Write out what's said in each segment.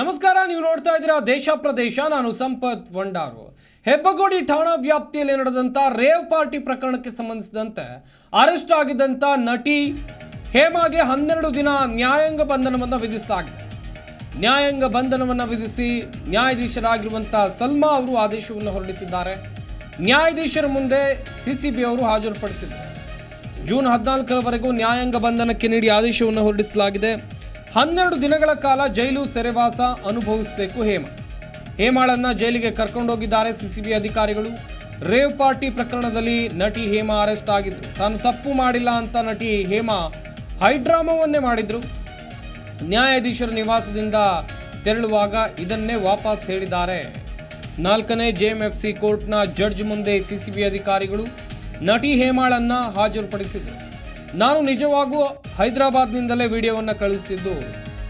ನಮಸ್ಕಾರ, ನೀವು ನೋಡ್ತಾ ಇದ್ದೀರಾ ದೇಶ ಪ್ರದೇಶ. ನಾನು ಸಂಪತ್ ವಂಡಾರು ಹೆಬ್ಬಗೋಡಿ ಠಾಣಾ ವ್ಯಾಪ್ತಿಯಲ್ಲಿ ನಡೆದಂಥ ರೇವ್ ಪಾರ್ಟಿ ಪ್ರಕರಣಕ್ಕೆ ಸಂಬಂಧಿಸಿದಂತೆ ಅರೆಸ್ಟ್ ಆಗಿದ್ದಂಥ ನಟಿ ಹೇಮಾಗೆ ಹನ್ನೆರಡು ದಿನ ನ್ಯಾಯಾಂಗ ಬಂಧನವನ್ನು ವಿಧಿಸಲಾಗಿದೆ ನ್ಯಾಯಾಂಗ ಬಂಧನವನ್ನು ವಿಧಿಸಿ ನ್ಯಾಯಾಧೀಶರಾಗಿರುವಂಥ ಸಲ್ಮಾ ಅವರು ಆದೇಶವನ್ನು ಹೊರಡಿಸಿದ್ದಾರೆ. ನ್ಯಾಯಾಧೀಶರ ಮುಂದೆ ಸಿಸಿಬಿ ಅವರು ಹಾಜರುಪಡಿಸಿದ್ದಾರೆ. ಜೂನ್ ಹದಿನಾಲ್ಕರವರೆಗೂ ನ್ಯಾಯಾಂಗ ಬಂಧನಕ್ಕೆ ನೀಡಿ ಆದೇಶವನ್ನು ಹೊರಡಿಸಲಾಗಿದೆ. ಹನ್ನೆರಡು ದಿನಗಳ ಕಾಲ ಜೈಲು ಸೆರೆವಾಸ ಅನುಭವಿಸಬೇಕು ಹೇಮ. ಹೇಮಾಳನ್ನ ಜೈಲಿಗೆ ಕರ್ಕೊಂಡೋಗಿದ್ದಾರೆ ಸಿಸಿಬಿ ಅಧಿಕಾರಿಗಳು. ರೇವ್ ಪಾರ್ಟಿ ಪ್ರಕರಣದಲ್ಲಿ ನಟಿ ಹೇಮಾ ಅರೆಸ್ಟ್ ಆಗಿದ್ರು. ತಾನು ತಪ್ಪು ಮಾಡಿಲ್ಲ ಅಂತ ನಟಿ ಹೇಮಾ ಹೈಡ್ರಾಮಾವನ್ನೇ ಮಾಡಿದ್ರು. ನ್ಯಾಯಾಧೀಶರ ನಿವಾಸದಿಂದ ತೆರಳುವಾಗ ಇದನ್ನೇ ವಾಪಸ್ ಹೇಳಿದ್ದಾರೆ. ನಾಲ್ಕನೇ ಜೆಎಂಎಫ್ಸಿ ಕೋರ್ಟ್ನ ಜಡ್ಜ್ ಮುಂದೆ ಸಿಸಿಬಿ ಅಧಿಕಾರಿಗಳು ನಟಿ ಹೇಮಾಳನ್ನ ಹಾಜರುಪಡಿಸಿದರು. ನಾನು ನಿಜವಾಗೂ ಹೈದರಾಬಾದ್ನಿಂದಲೇ ವಿಡಿಯೋವನ್ನು ಕಳುಹಿಸಿದ್ದು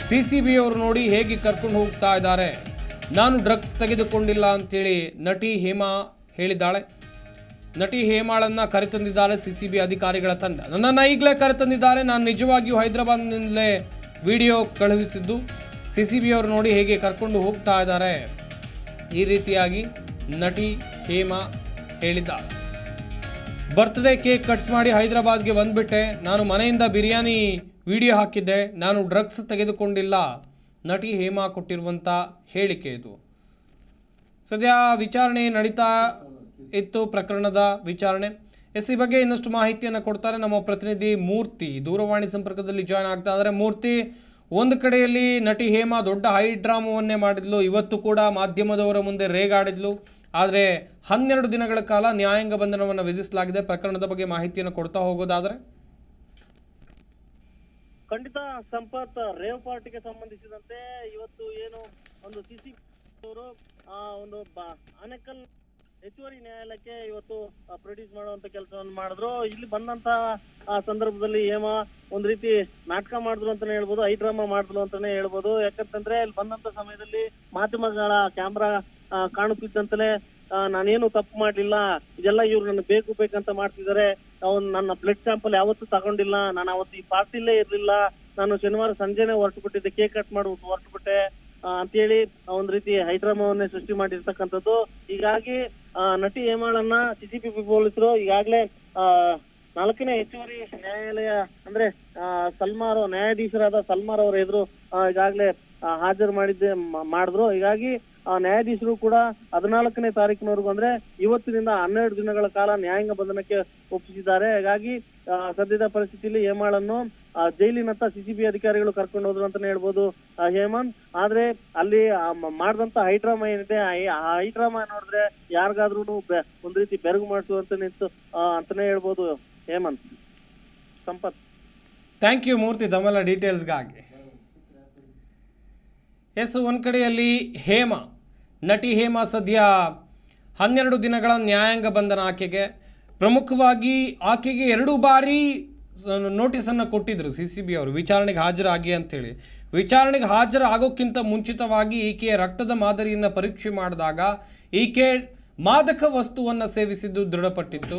ಸಿಸಿಬಿ ಅವರು ನೋಡಿ ಹೇಗೆ ಕರ್ಕೊಂಡು ಹೋಗ್ತಾ ಇದ್ದಾರೆ. ನಾನು ಡ್ರಗ್ಸ್ ತೆಗೆದುಕೊಂಡಿಲ್ಲ ಅಂತೇಳಿ ನಟಿ ಹೇಮಾ ಹೇಳಿದ್ದಾಳೆ. ನಟಿ ಹೇಮಾಳನ್ನು ಕರೆತಂದಿದ್ದಾರೆ ಸಿ ಸಿ ಬಿ ಅಧಿಕಾರಿಗಳ ತಂಡ. ನನ್ನನ್ನು ಈಗಲೇ ಕರೆತಂದಿದ್ದಾರೆ. ನಾನು ನಿಜವಾಗಿಯೂ ಹೈದರಾಬಾದ್ನಿಂದಲೇ ವಿಡಿಯೋ ಕಳುಹಿಸಿದ್ದು ಸಿ ಸಿ ಬಿ ಅವರು ನೋಡಿ ಹೇಗೆ ಕರ್ಕೊಂಡು ಹೋಗ್ತಾ ಇದ್ದಾರೆ. ಈ ರೀತಿಯಾಗಿ ನಟಿ ಹೇಮಾ ಹೇಳಿದ್ದಾಳೆ. ಬರ್ತ್ಡೇ ಕೇಕ್ ಕಟ್ ಮಾಡಿ ಹೈದರಾಬಾದ್ಗೆ ಬಂದ್ಬಿಟ್ಟೆ. ನಾನು ಮನೆಯಿಂದ ಬಿರಿಯಾನಿ ವಿಡಿಯೋ ಹಾಕಿದ್ದೆ. ನಾನು ಡ್ರಗ್ಸ್ ತೆಗೆದುಕೊಂಡಿಲ್ಲ. ನಟಿ ಹೇಮಾ ಕೊಟ್ಟಿರುವಂಥ ಹೇಳಿಕೆ ಇದು. ಸದ್ಯ ವಿಚಾರಣೆ ನಡೀತಾ ಇತ್ತು, ಪ್ರಕರಣದ ವಿಚಾರಣೆ. ಎಸ್, ಈ ಬಗ್ಗೆ ಇನ್ನಷ್ಟು ಮಾಹಿತಿಯನ್ನು ಕೊಡ್ತಾರೆ ನಮ್ಮ ಪ್ರತಿನಿಧಿ ಮೂರ್ತಿ. ದೂರವಾಣಿ ಸಂಪರ್ಕದಲ್ಲಿ ಜಾಯ್ನ್ ಆಗ್ತಾ ಆದರೆ ಮೂರ್ತಿ, ಒಂದು ಕಡೆಯಲ್ಲಿ ನಟಿ ಹೇಮಾ ದೊಡ್ಡ ಹೈ ಡ್ರಾಮವನ್ನೇ ಮಾಡಿದ್ಲು. ಇವತ್ತು ಕೂಡ ಮಾಧ್ಯಮದವರ ಮುಂದೆ ರೇಗಾಡಿದ್ಲು. ಆದರೆ ಹನ್ನೆರಡು ದಿನಗಳ ಕಾಲ ನ್ಯಾಯಾಂಗ ಬಂಧನವನ್ನು ವಿಧಿಸಲಾಗಿದೆ. ಪ್ರಕರಣದ ಬಗ್ಗೆ ಮಾಹಿತಿಯನ್ನು ಕೊಡ್ತಾ ಹೋಗೋದಾದರೆ? ಖಂಡಿತ ಸಂಪತ್ ರೇವ್ ಪಾರ್ಟಿಗೆ ಸಂಬಂಧಿಸಿದಂತೆ ಇವತ್ತು ಏನು ಒಂದು ಸಿಸಿ ಅವರು ಒಂದು ಆನೇಕಲ್ ಹೆಚ್ಚುವರಿ ನ್ಯಾಯಾಲಯಕ್ಕೆ ಇವತ್ತು ಪ್ರೊಡ್ಯೂಸ್ ಮಾಡುವಂತ ಕೆಲಸವನ್ನು ಮಾಡಿದ್ರು. ಇಲ್ಲಿ ಬಂದಂತ ಸಂದರ್ಭದಲ್ಲಿ ಏಮ ಒಂದ್ ರೀತಿ ನಾಟಕ ಮಾಡಿದ್ರು ಅಂತಾನೆ ಹೇಳ್ಬೋದು, ಐ ಡ್ರಾಮಾ ಮಾಡಿದ್ರು ಅಂತಾನೆ ಹೇಳ್ಬೋದು. ಯಾಕಂತಂದ್ರೆ ಇಲ್ಲಿ ಬಂದಂತ ಸಮಯದಲ್ಲಿ ಮಾಧ್ಯಮಗಳ ಕ್ಯಾಮ್ರಾ ಕಾಣುತ್ತಿದ್ದಂತಲೇ ನಾನೇನು ತಪ್ಪು ಮಾಡಲಿಲ್ಲ, ಇದೆಲ್ಲ ಇವ್ರು ನನ್ನ ಬೇಕು ಬೇಕಂತ ಮಾಡ್ತಿದ್ದಾರೆ. ಅವ್ನು ನನ್ನ ಬ್ಲಡ್ ಸ್ಯಾಂಪಲ್ ಯಾವತ್ತೂ ತಗೊಂಡಿಲ್ಲ, ನಾನು ಅವತ್ತು ಈ ಪಾರ್ಟಿಲೇ ಇರ್ಲಿಲ್ಲ, ನಾನು ಶನಿವಾರ ಸಂಜೆನೆ ಹೊರಟು ಬಿಟ್ಟಿದ್ದೆ ಕೇಕ್ ಕಟ್ ಮಾಡಿ ಹೊರಟು ಬಿಟ್ಟೆ ಅಂತೇಳಿ ಒಂದ್ ರೀತಿ ಹೈಡ್ರಾಮಾವನ್ನೇ ಸೃಷ್ಟಿ ಮಾಡಿರ್ತಕ್ಕಂಥದ್ದು. ಹೀಗಾಗಿ ನಟಿ ಹೇಮಾಳನ್ನ ಸಿಸಿಬಿ ಪೊಲೀಸರು ಈಗಾಗಲೇ ನಾಲ್ಕನೇ ಹೆಚ್ಚುವರಿ ನ್ಯಾಯಾಲಯ, ಅಂದ್ರೆ ಸಲ್ಮಾರ್, ನ್ಯಾಯಾಧೀಶರಾದ ಸಲ್ಮಾರ್ ಅವರ ಎದುರು ಈಗಾಗಲೇ ಹಾಜರು ಮಾಡಿದ್ದೆ ಮಾಡಿದ್ರು. ಹೀಗಾಗಿ ನ್ಯಾಯಾಧೀಶರು ಕೂಡ ಹದಿನಾಲ್ಕನೇ ತಾರೀಕಿನವರೆಗೂ ಅಂದ್ರೆ ಇವತ್ತಿನಿಂದ ಹನ್ನೆರಡು ದಿನಗಳ ಕಾಲ ನ್ಯಾಯಾಂಗ ಬಂಧನಕ್ಕೆ ಒಪ್ಪಿಸಿದ್ದಾರೆ. ಹಾಗಾಗಿ ಆ, ಸದ್ಯದ ಪರಿಸ್ಥಿತಿಯಲ್ಲಿ ಹೇಮಾಳನ್ನು ಆ, ಜೈಲಿನತ್ತ ಸಿಸಿಬಿ ಅಧಿಕಾರಿಗಳು ಕರ್ಕೊಂಡು ಹೋದ್ರು ಅಂತಾನೆ ಹೇಳ್ಬೋದು ಹೇಮಂತ್. ಆದ್ರೆ ಅಲ್ಲಿ ಆ ಮಾಡಿದಂತ ಹೈಡ್ರಾಮಾ ಏನಿದೆ ಆ ಆ ಹೈಡ್ರಾಮಾ ನೋಡಿದ್ರೆ ಯಾರಿಗಾದ್ರೂ ಒಂದ್ ರೀತಿ ಬೆರಗು ಮಾಡಿಸುವಂತ ನಿಂತು ಆ, ಅಂತಾನೆ ಹೇಳ್ಬೋದು ಹೇಮಂತ್. ಸಂಪತ್. ಥ್ಯಾಂಕ್ ಯು ಮೂರ್ತಿ ತಮ್ಮೆಲ್ಲ ಡೀಟೇಲ್ಸ್ಗಾಗಿ ಎಸ್ ಒಂದ್ ಕಡೆಯಲ್ಲಿ ಹೇಮ. ನಟಿ ಹೇಮಾ ಸದ್ಯ ಹನ್ನೆರಡು ದಿನಗಳ ನ್ಯಾಯಾಂಗ ಬಂಧನ ಆಕೆಗೆ. ಪ್ರಮುಖವಾಗಿ ಆಕೆಗೆ ಎರಡು ಬಾರಿ ನೋಟಿಸನ್ನು ಕೊಟ್ಟಿದ್ದರು ಸಿ ಸಿ ಬಿ ಅವರು. ವಿಚಾರಣೆಗೆ ಹಾಜರಾಗಿ ಅಂಥೇಳಿ ವಿಚಾರಣೆಗೆ ಹಾಜರಾಗೋಕ್ಕಿಂತ ಮುಂಚಿತವಾಗಿ ಈಕೆಯ ರಕ್ತದ ಮಾದರಿಯನ್ನು ಪರೀಕ್ಷೆ ಮಾಡಿದಾಗ ಈಕೆ ಮಾದಕ ವಸ್ತುವನ್ನು ಸೇವಿಸಿದ್ದು ದೃಢಪಟ್ಟಿತ್ತು.